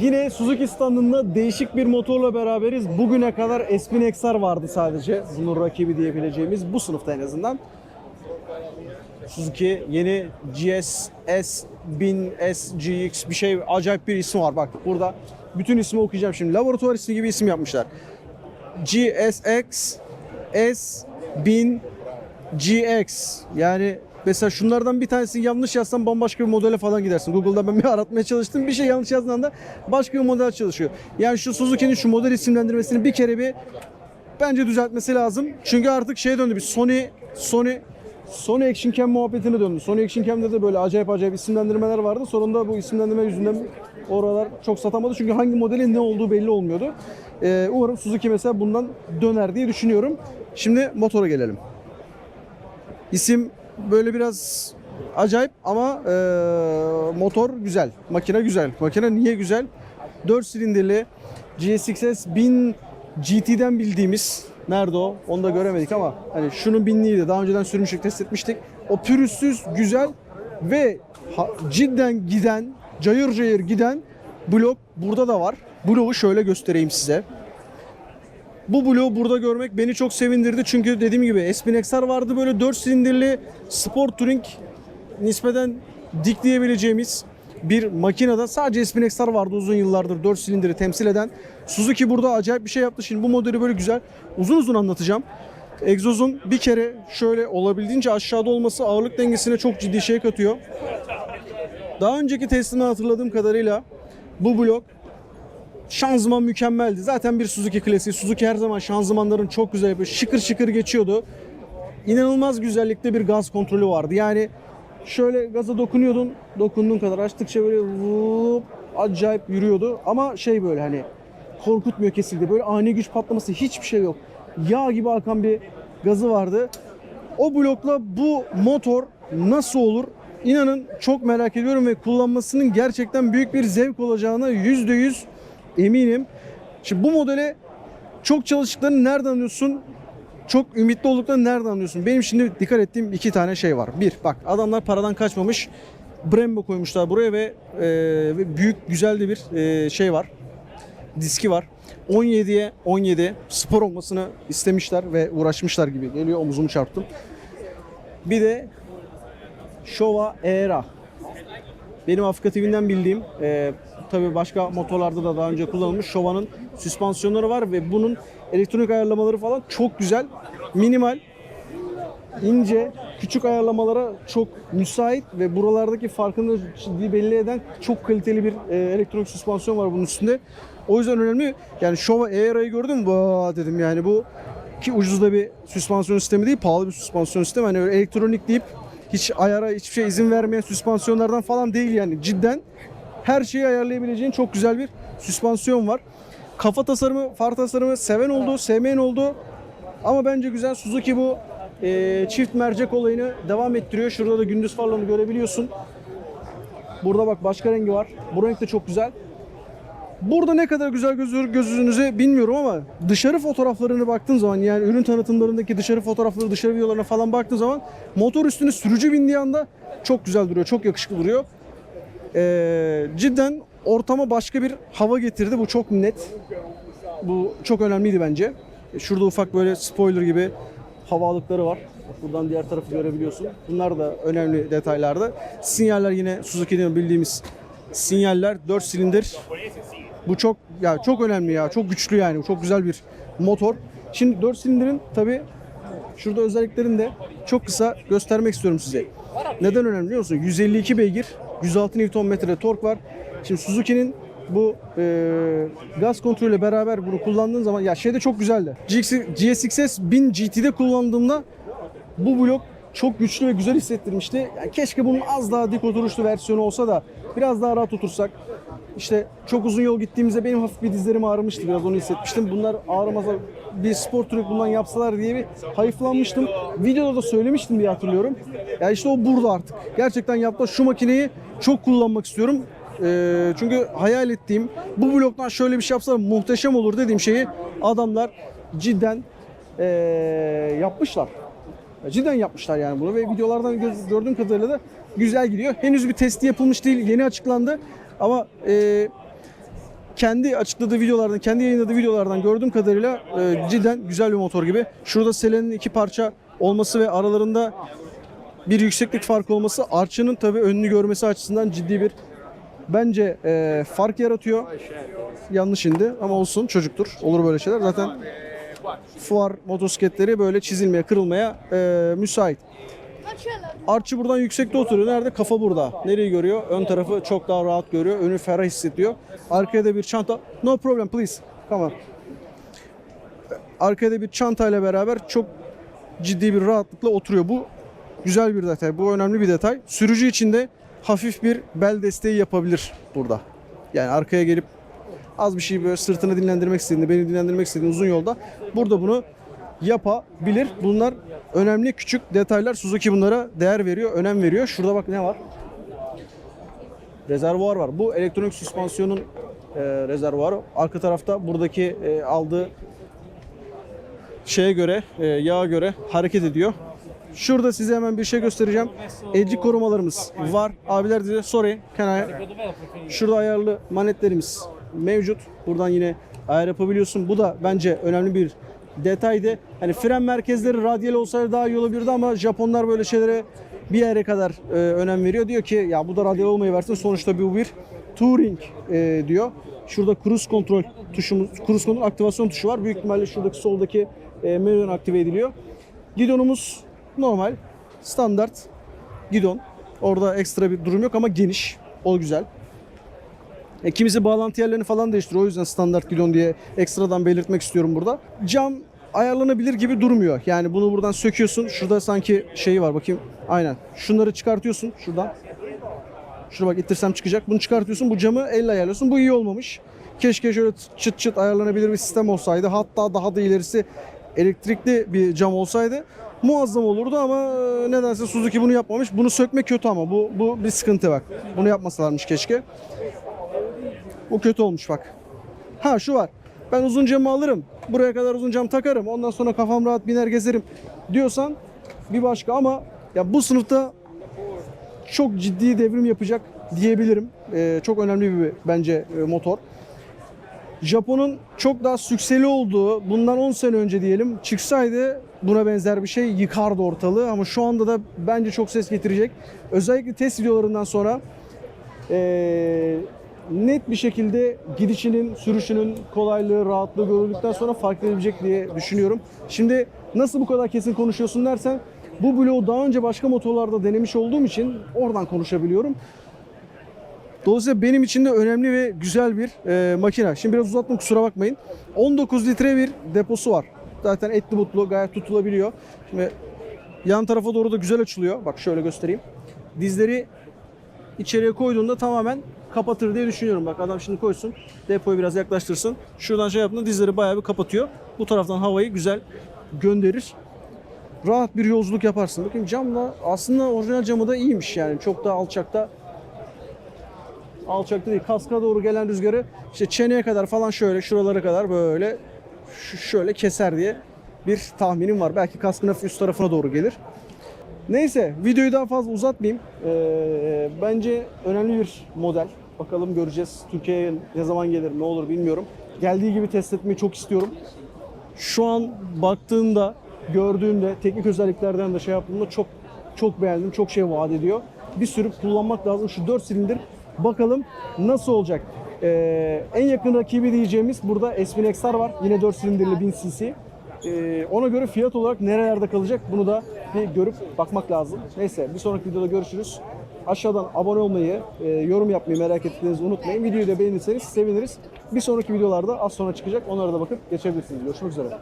Yine Suzuki standında değişik bir motorla beraberiz. Bugüne kadar Espin XR vardı sadece. Bunun rakibi diyebileceğimiz bu sınıfta en azından. Suzuki yeni GS S 1000 SGX bir şey acayip bir isim var. Bak burada bütün ismi okuyacağım şimdi. Laboratuvar ismi gibi isim yapmışlar. GSX S 1000 GX yani mesela şunlardan bir tanesini yanlış yazsan bambaşka bir modele falan gidersin. Google'da ben bir aratmaya çalıştım. Bir şey yanlış yazdığın anda başka bir model çalışıyor. Yani şu Suzuki'nin şu model isimlendirmesini bir kere bir bence düzeltmesi lazım. Çünkü artık şeye döndü bir Sony Sony Sony Action Cam muhabbetine döndü. Sony Action Cam'de de böyle acayip acayip isimlendirmeler vardı. Sonunda bu isimlendirme yüzünden oralar çok satamadı. Çünkü hangi modelin ne olduğu belli olmuyordu. Ee, umarım Suzuki mesela bundan döner diye düşünüyorum. Şimdi motora gelelim. İsim böyle biraz acayip ama e, motor güzel. Makine güzel. Makine niye güzel? 4 silindirli GSX-S 1000 GT'den bildiğimiz nerede o? Onu da göremedik ama hani şunun binliğiydi. Daha önceden sürmüştük, test etmiştik. O pürüzsüz, güzel ve ha- cidden giden, cayır cayır giden blok burada da var. Bloğu şöyle göstereyim size. Bu bloğu burada görmek beni çok sevindirdi. Çünkü dediğim gibi XR vardı böyle 4 silindirli Sport Touring nispeten dik diyebileceğimiz bir makinede sadece XR vardı uzun yıllardır 4 silindiri temsil eden. Suzuki burada acayip bir şey yaptı. Şimdi bu modeli böyle güzel uzun uzun anlatacağım. Egzozun bir kere şöyle olabildiğince aşağıda olması ağırlık dengesine çok ciddi şey katıyor. Daha önceki testimi hatırladığım kadarıyla bu blok şanzıman mükemmeldi. Zaten bir Suzuki klasiği. Suzuki her zaman şanzımanların çok güzel yapıyor. Şıkır şıkır geçiyordu. İnanılmaz güzellikte bir gaz kontrolü vardı. Yani şöyle gaza dokunuyordun. Dokunduğun kadar açtıkça böyle vup, acayip yürüyordu. Ama şey böyle hani korkutmuyor kesildi. Böyle ani güç patlaması hiçbir şey yok. Yağ gibi akan bir gazı vardı. O blokla bu motor nasıl olur? İnanın çok merak ediyorum ve kullanmasının gerçekten büyük bir zevk olacağına %100 eminim. Şimdi bu modele çok çalıştıklarını nereden anlıyorsun? Çok ümitli olduklarını nereden anlıyorsun? Benim şimdi dikkat ettiğim iki tane şey var. Bir, bak adamlar paradan kaçmamış. Brembo koymuşlar buraya ve, e, büyük güzel de bir e, şey var. Diski var. 17'ye 17 spor olmasını istemişler ve uğraşmışlar gibi geliyor. Omuzumu çarptım. Bir de Showa Era. Benim Afrika TV'den bildiğim e, tabii başka motorlarda da daha önce kullanılmış Showa'nın süspansiyonları var ve bunun elektronik ayarlamaları falan çok güzel. Minimal, ince, küçük ayarlamalara çok müsait ve buralardaki farkını belli eden çok kaliteli bir e, elektronik süspansiyon var bunun üstünde. O yüzden önemli. Yani Showa Aira'yı gördüm mü? Vaa dedim yani bu ki ucuz da bir süspansiyon sistemi değil, pahalı bir süspansiyon sistemi. Hani elektronik deyip hiç ayara hiçbir şey izin vermeyen süspansiyonlardan falan değil yani. Cidden her şeyi ayarlayabileceğin çok güzel bir süspansiyon var. Kafa tasarımı, far tasarımı seven oldu, sevmeyen oldu. Ama bence güzel. Suzuki bu e, çift mercek olayını devam ettiriyor. Şurada da gündüz farlarını görebiliyorsun. Burada bak başka rengi var. Bu renk de çok güzel. Burada ne kadar güzel gözükür gözünüze bilmiyorum ama dışarı fotoğraflarına baktığın zaman yani ürün tanıtımlarındaki dışarı fotoğrafları, dışarı videolarına falan baktığın zaman motor üstüne sürücü bindiği anda çok güzel duruyor, çok yakışıklı duruyor. Ee, cidden ortama başka bir hava getirdi. Bu çok net. Bu çok önemliydi bence. Şurada ufak böyle spoiler gibi havalıkları var. Buradan diğer tarafı görebiliyorsun. Bunlar da önemli detaylarda. Sinyaller yine Suzuki'den bildiğimiz sinyaller. 4 silindir. Bu çok ya çok önemli ya. Çok güçlü yani. Çok güzel bir motor. Şimdi 4 silindirin tabi şurada özelliklerini de çok kısa göstermek istiyorum size. Neden önemli biliyor musun? 152 beygir, 106 Nm tork var. Şimdi Suzuki'nin bu e, gaz kontrolüyle beraber bunu kullandığın zaman ya şey de çok güzeldi. GSX-S 1000 GT'de kullandığımda bu blok çok güçlü ve güzel hissettirmişti. Yani keşke bunun az daha dik oturuşlu versiyonu olsa da biraz daha rahat otursak. İşte çok uzun yol gittiğimizde benim hafif bir dizlerim ağrımıştı. Biraz onu hissetmiştim. Bunlar ağrımasa bir spor türü bundan yapsalar diye bir hayıflanmıştım. Videoda da söylemiştim diye hatırlıyorum. Ya işte o burada artık. Gerçekten yaptılar. Şu makineyi çok kullanmak istiyorum. Ee, çünkü hayal ettiğim bu bloktan şöyle bir şey yapsalar muhteşem olur dediğim şeyi adamlar cidden ee, yapmışlar. Cidden yapmışlar yani bunu ve videolardan gö- gördüğüm kadarıyla da güzel gidiyor. Henüz bir testi yapılmış değil, yeni açıklandı. Ama e, kendi açıkladığı videolardan, kendi yayınladığı videolardan gördüğüm kadarıyla e, cidden güzel bir motor gibi. Şurada Selen'in iki parça olması ve aralarında bir yükseklik farkı olması Archer'ın tabii önünü görmesi açısından ciddi bir bence e, fark yaratıyor. Yanlış indi ama olsun çocuktur. Olur böyle şeyler. Zaten fuar motosikletleri böyle çizilmeye, kırılmaya e, müsait. Archie buradan yüksekte oturuyor. Nerede? Kafa burada. Nereyi görüyor? Ön tarafı çok daha rahat görüyor. Önü ferah hissediyor. Arkaya da bir çanta. No problem please. Tamam. Arkaya da bir çantayla beraber çok ciddi bir rahatlıkla oturuyor. Bu güzel bir detay. Bu önemli bir detay. Sürücü için de hafif bir bel desteği yapabilir burada. Yani arkaya gelip az bir şey böyle sırtını dinlendirmek istediğinde, beni dinlendirmek istediğinde uzun yolda burada bunu yapabilir. Bunlar önemli küçük detaylar. Suzuki bunlara değer veriyor, önem veriyor. Şurada bak ne var? Rezervuar var. Bu elektronik süspansiyonun e, rezervuarı. Arka tarafta buradaki e, aldığı şeye göre, e, yağa göre hareket ediyor. Şurada size hemen bir şey göstereceğim. Edge korumalarımız var. Abiler sorry, can I? Şurada ayarlı manetlerimiz mevcut. Buradan yine ayar yapabiliyorsun. Bu da bence önemli bir detaydı. Hani fren merkezleri radyal olsaydı daha iyi olabilirdi ama Japonlar böyle şeylere bir yere kadar e, önem veriyor. Diyor ki ya bu da radyal olmayı versin. Sonuçta bu bir touring e, diyor. Şurada cruise kontrol tuşumuz, cruise kontrol aktivasyon tuşu var. Büyük ihtimalle şuradaki soldaki e, menüden aktive ediliyor. Gidonumuz normal, standart gidon. Orada ekstra bir durum yok ama geniş. O güzel. E, kimisi bağlantı yerlerini falan değiştiriyor. O yüzden standart gidon diye ekstradan belirtmek istiyorum burada. Cam ayarlanabilir gibi durmuyor. Yani bunu buradan söküyorsun. Şurada sanki şeyi var bakayım. Aynen. Şunları çıkartıyorsun şuradan. Şuraya bak ittirsem çıkacak. Bunu çıkartıyorsun. Bu camı elle ayarlıyorsun. Bu iyi olmamış. Keşke şöyle çıt çıt ayarlanabilir bir sistem olsaydı. Hatta daha da ilerisi elektrikli bir cam olsaydı muazzam olurdu ama e, nedense Suzuki bunu yapmamış. Bunu sökmek kötü ama bu bu bir sıkıntı bak. Bunu yapmasalarmış keşke. Bu kötü olmuş bak. Ha şu var. Ben uzun camı alırım. Buraya kadar uzun cam takarım. Ondan sonra kafam rahat biner gezerim diyorsan bir başka ama ya bu sınıfta çok ciddi devrim yapacak diyebilirim. Ee, çok önemli bir bence e, motor. Japon'un çok daha sükseli olduğu bundan 10 sene önce diyelim çıksaydı buna benzer bir şey yıkardı ortalığı ama şu anda da bence çok ses getirecek. Özellikle test videolarından sonra ee, net bir şekilde gidişinin, sürüşünün kolaylığı, rahatlığı görüldükten sonra fark edilecek diye düşünüyorum. Şimdi nasıl bu kadar kesin konuşuyorsun dersen bu bloğu daha önce başka motorlarda denemiş olduğum için oradan konuşabiliyorum. Dolayısıyla benim için de önemli ve güzel bir e, makine. Şimdi biraz uzattım kusura bakmayın. 19 litre bir deposu var. Zaten etli butlu gayet tutulabiliyor. Şimdi yan tarafa doğru da güzel açılıyor. Bak şöyle göstereyim. Dizleri içeriye koyduğunda tamamen kapatır diye düşünüyorum. Bak adam şimdi koysun. Depoyu biraz yaklaştırsın. Şuradan şey yaptığında dizleri bayağı bir kapatıyor. Bu taraftan havayı güzel gönderir. Rahat bir yolculuk yaparsın. Bakın camla aslında orijinal camı da iyiymiş yani. Çok da alçakta alçakta değil. Kaska doğru gelen rüzgarı işte çeneye kadar falan şöyle şuralara kadar böyle şöyle keser diye bir tahminim var. Belki kaskın hafif üst tarafına doğru gelir. Neyse videoyu daha fazla uzatmayayım. Ee, bence önemli bir model. Bakalım göreceğiz. Türkiye'ye ne zaman gelir ne olur bilmiyorum. Geldiği gibi test etmeyi çok istiyorum. Şu an baktığımda, gördüğümde, teknik özelliklerden de şey yaptığımda çok çok beğendim. Çok şey vaat ediyor. Bir sürü kullanmak lazım. Şu 4 silindir bakalım nasıl olacak. Ee, en yakın rakibi diyeceğimiz burada S1000 XR var. Yine 4 silindirli 1000 cc. Ee, ona göre fiyat olarak nerelerde kalacak bunu da bir görüp bakmak lazım. Neyse bir sonraki videoda görüşürüz. Aşağıdan abone olmayı, e, yorum yapmayı merak ettiğinizi unutmayın. Videoyu da beğenirseniz seviniriz. Bir sonraki videolarda az sonra çıkacak. Onlara da bakıp geçebilirsiniz. Görüşmek üzere.